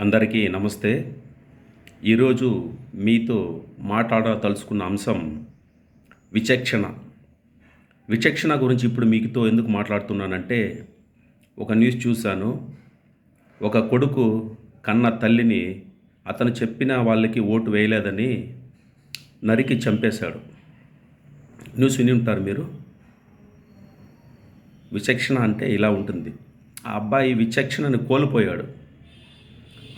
అందరికీ నమస్తే. ఈరోజు మీతో మాట్లాడదలుచుకున్న అంశం విచక్షణ. విచక్షణ గురించి ఇప్పుడు మీతో ఎందుకు మాట్లాడుతున్నానంటే ఒక న్యూస్ చూశాను. ఒక కొడుకు కన్న తల్లిని అతను చెప్పిన వాళ్ళకి ఓటు వేయలేదని నరికి చంపేశాడు. న్యూస్ విని ఉంటారు మీరు. విచక్షణ అంటే ఇలా ఉంటుంది. ఆ అబ్బాయి విచక్షణను కోల్పోయాడు.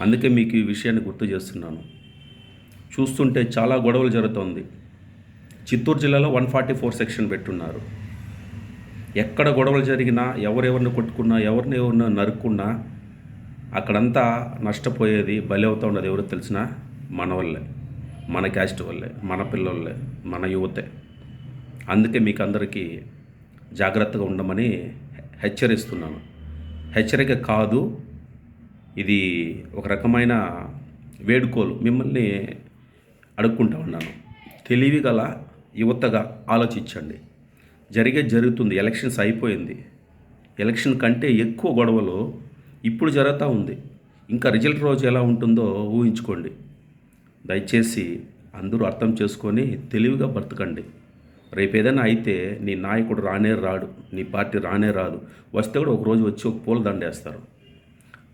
అందుకే మీకు ఈ విషయాన్ని గుర్తు చేస్తున్నాను. చూస్తుంటే చాలా గొడవలు జరుగుతోంది. చిత్తూరు జిల్లాలో వన్ ఫార్టీ ఫోర్ సెక్షన్ పెట్టున్నారు. ఎక్కడ గొడవలు జరిగినా ఎవరెవరిని కొట్టుకున్నా ఎవరిని ఎవరిని నరుక్కున్నా అక్కడంతా నష్టపోయేది బలి అవుతా ఉన్నది ఎవరు తెలిసినా మన వల్లే మన క్యాస్ట్ వల్లే మన పిల్లలే మన యువతే. అందుకే మీకు అందరికీ జాగ్రత్తగా ఉండమని హెచ్చరిస్తున్నాను. హెచ్చరిక కాదు ఇది ఒక రకమైన వేడుకోలు మిమ్మల్ని అడుక్కుంటా ఉన్నాను. తెలివి గల యువతగా ఆలోచించండి. జరిగే జరుగుతుంది. ఎలక్షన్స్ అయిపోయింది. ఎలక్షన్ కంటే ఎక్కువ గొడవలు ఇప్పుడు జరుగుతూ ఉంది. ఇంకా రిజల్ట్ రోజు ఎలా ఉంటుందో ఊహించుకోండి. దయచేసి అందరూ అర్థం చేసుకొని తెలివిగా బ్రతకండి. రేపు ఏదైనా అయితే నీ నాయకుడు రానే రాడు. నీ పార్టీ రానే రాదు. వస్తే కూడా ఒక రోజు వచ్చి ఒక పూల దండేస్తారు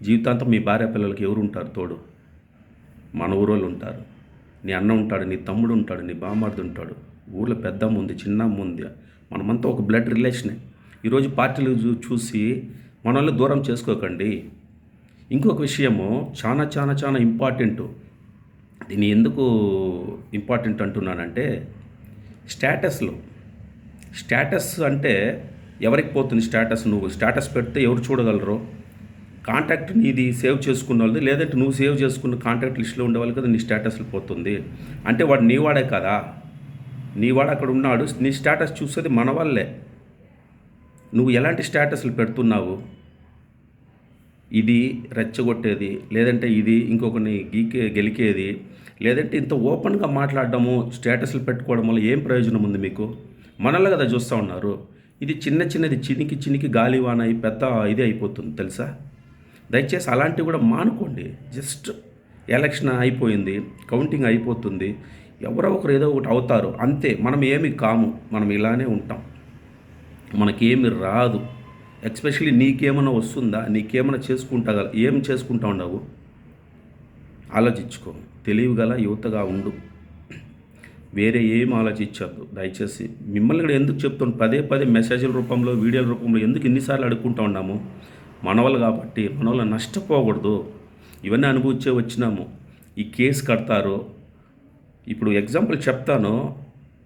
జీవితాంతం మీ భార్య పిల్లలకి ఎవరు ఉంటారు తోడు? మన ఊరోళ్ళు ఉంటారు. నీ అన్న ఉంటాడు నీ తమ్ముడు ఉంటాడు నీ బామ్మర్ది ఉంటాడు. ఊర్లో పెద్దమ్మ ఉంది చిన్నమ్మ ఉంది. మనమంతా ఒక బ్లడ్ రిలేషనే ఈరోజు పార్టీలు చూ- చూసి మనల్ని దూరం చేసుకోకండి. ఇంకొక విషయము చాలా చాలా చాలా ఇంపార్టెంట్ దీన్ని ఎందుకు ఇంపార్టెంట్ అంటున్నానంటే స్టేటస్లో స్టేటస్ అంటే ఎవరికి పోతుంది స్టేటస్ నువ్వు? స్టేటస్ పెడితే ఎవరు చూడగలరు? కాంటాక్ట్ నీది సేవ్ చేసుకున్న వాళ్ళది లేదంటే నువ్వు సేవ్ చేసుకున్న కాంటాక్ట్ లిస్ట్లో ఉండే వాళ్ళు కదా నీ స్టేటస్లు పోతుంది. అంటే వాడు నీవాడే కదా? నీవాడు అక్కడ ఉన్నాడు నీ స్టేటస్ చూసేది మన వాళ్ళే. నువ్వు ఎలాంటి స్టేటస్లు పెడుతున్నావు? ఇది రెచ్చగొట్టేది లేదంటే ఇది ఇంకొకరిని గీకే గెలికేది లేదంటే ఇంత ఓపెన్గా మాట్లాడడము స్టేటస్లు పెట్టుకోవడం వల్ల ఏం ప్రయోజనం ఉంది మీకు? మనల్ని కదా చూస్తూ ఉన్నారు. ఇది చిన్న చిన్నది చినికి చినికి గాలివాన అయి పెద్ద ఇది అయిపోతుంది తెలుసా? దయచేసి అలాంటివి కూడా మానుకోండి. జస్ట్ ఎలక్షన్ అయిపోయింది కౌంటింగ్ అయిపోతుంది ఎవరో ఒకరు ఏదో ఒకటి అవుతారు అంతే. మనం ఏమి కాము మనం ఇలానే ఉంటాం. మనకేమి రాదు. ఎక్స్పెషలీ నీకేమైనా వస్తుందా నీకేమైనా చేసుకుంటా గల ఏం చేసుకుంటా ఉండవు? ఆలోచించుకో. తెలివిగల యువతగా ఉండు. వేరే ఏం ఆలోచించద్దు. దయచేసి మిమ్మల్ని కూడా ఎందుకు చెప్తాను పదే పదే మెసేజ్ల రూపంలో వీడియోల రూపంలో ఎందుకు ఎన్నిసార్లు అడుక్కుంటా ఉన్నాము? మనవలు కాబట్టి మనవలు నష్టపోకూడదు ఇవన్నీ అనుభవించే వచ్చినాము. ఈ కేసు కడతారు. ఇప్పుడు ఎగ్జాంపుల్ చెప్తాను.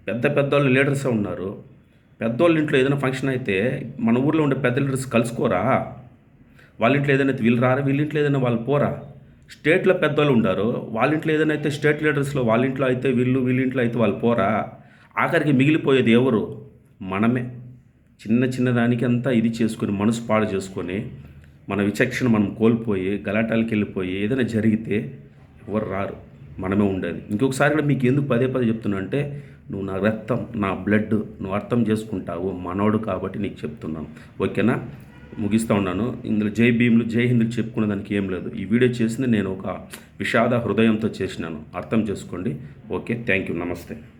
పెద్ద పెద్దవాళ్ళు లీడర్సే ఉన్నారు. పెద్దోళ్ళ ఇంట్లో ఏదైనా ఫంక్షన్ అయితే మన ఊర్లో ఉండే పెద్ద లీడర్స్ కలుసుకోరా? వాళ్ళ ఇంట్లో ఏదైనా వీళ్ళు రారా? వీళ్ళ ఇంట్లో ఏదైనా వాళ్ళు పోరా? స్టేట్లో పెద్దోళ్ళు ఉండారు. వాళ్ళ ఇంట్లో ఏదైనా అయితే స్టేట్ లీడర్స్లో వాళ్ళ ఇంట్లో అయితే వీళ్ళు వీళ్ళ ఇంట్లో అయితే వాళ్ళు పోరా? ఆఖరికి మిగిలిపోయేది ఎవరు? మనమే. చిన్న చిన్న దానికి అంతా ఇది చేసుకొని మనసు పాడు చేసుకొని మన విచక్షణ మనం కోల్పోయి గలాటాలకు వెళ్ళిపోయి ఏదైనా జరిగితే ఎవరు రారు. మనమే ఉండేది. ఇంకొకసారి కూడా మీకు ఎందుకు పదే పదే చెప్తున్నా అంటే నువ్వు నా రక్తం నా బ్లడ్ నువ్వు అర్థం చేసుకుంటావు మనోడు కాబట్టి నీకు చెప్తున్నాను. ఓకేనా? ముగిస్తూ ఉన్నాను. ఇందులో జై భీములు జై హిందులు చెప్పుకునే దానికి ఏం లేదు. ఈ వీడియో చేసింది నేను ఒక విషాద హృదయంతో చేసినాను. అర్థం చేసుకోండి. Okay thank you. నమస్తే.